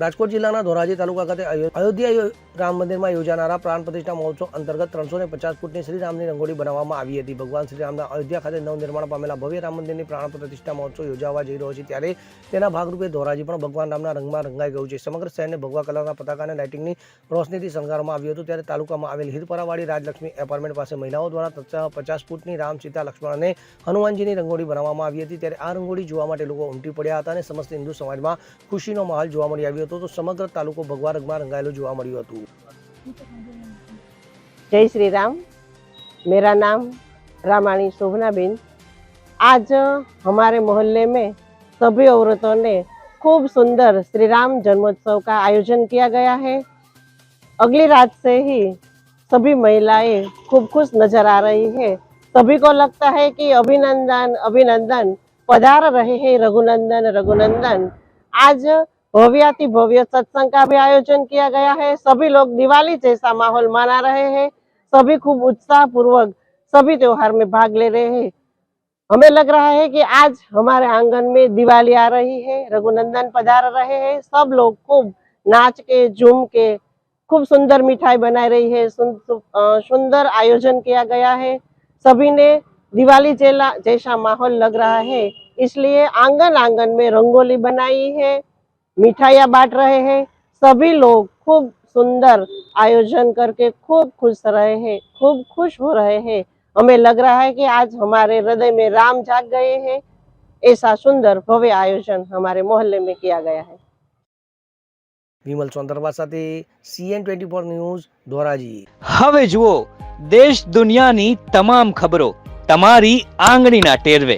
રાજકોટ જિલ્લાના ધોરાજી તાલુકા ખાતે અયો- અયોધ્યા રામ મંદિરમાં યોજાનારા પ્રાણ પ્રતિષ્ઠા મહોત્સવ અંતર્ગત ત્રણસો ને પચાસ ફૂટની શ્રીરામની રંગોળી બનાવવામાં આવી હતી. ભગવાન શ્રીરામના અયોધ્યા ખાતે નવનિર્માણ પામેલા ભવ્ય રામ મંદિરની પ્રાણ પ્રતિષ્ઠા મહોત્સવ યોજાવા જઈ રહ્યો છે. ત્યારે તેના ભાગરૂપે ધોરાજી પણ ભગવાન રામના રંગમાં રંગાઈ ગયું છે. સમગ્ર શહેરને ભગવા કલરના પતાકા અને લાઇટિંગની રોશનીથી શણગારવામાં આવ્યું હતું. ત્યારે તાલુકામાં આવેલ હિરપરાવાડી રાજલક્ષ્મી એપાર્ટમેન્ટ પાસે મહિલાઓ દ્વારા પચાસ ફૂટની રામ સીતા લક્ષ્મણ અને હનુમાનજીની રંગોળી બનાવવામાં આવી હતી. ત્યારે આ રંગોળી જોવા માટે લોકો ઉમટી પડ્યા હતા અને સમસ્ત હિન્દુ સમાજમાં ખુશીનો માહોલ જોવા મળી આવ્યો હતો તો સમગ્ર તાલુકો ભગવા રંગમાં રંગાયેલો જોવા મળ્યું હતું जय श्री राम मेरा नाम रामाणी शोभना बेन आज हमारे मोहल्ले में सभी औरतों ने खूब सुंदर श्री राम जन्मोत्सव का आयोजन किया गया है अगली रात से ही सभी महिलाएं खूब खुश नजर आ रही है सभी को लगता है कि अभिनंदन अभिनंदन पधार रहे हैं रघुनंदन रघुनंदन आज भव्याति भव्य सत्संग का भी आयोजन किया गया है। सभी लोग दिवाली जैसा माहौल मना रहे हैं। सभी खूब उत्साह पूर्वक सभी त्योहार में भाग ले रहे हैं। हमें लग रहा है कि आज हमारे आँगन में दिवाली आ रही है। रघुनंदन पधार रहे हैं। सब लोग खूब नाच के, झूम के, खूब सुंदर मिठाई बनाई रही है। सुंदर आयोजन किया गया है। सभी ने दिवाली जैसा माहौल लग रहा है। इसलिए आँगन आँगन में रंगोली बनाई है। मिठाइयाँ बांट रहे हैं सभी लोग खूब सुंदर आयोजन करके खूब खुश रहे हैं खूब खुश हो रहे हैं हमें लग रहा है कि आज हमारे हृदय में राम जाग गए हैं ऐसा सुंदर भव्य आयोजन हमारे मोहल्ले में किया गया है વિમલ સોંદરવા સાથે CN twenty four news Dhoraji હવે જુઓ દેશ દુનિયાની તમામ ખબરો તમારી આંગળીના ટેરવે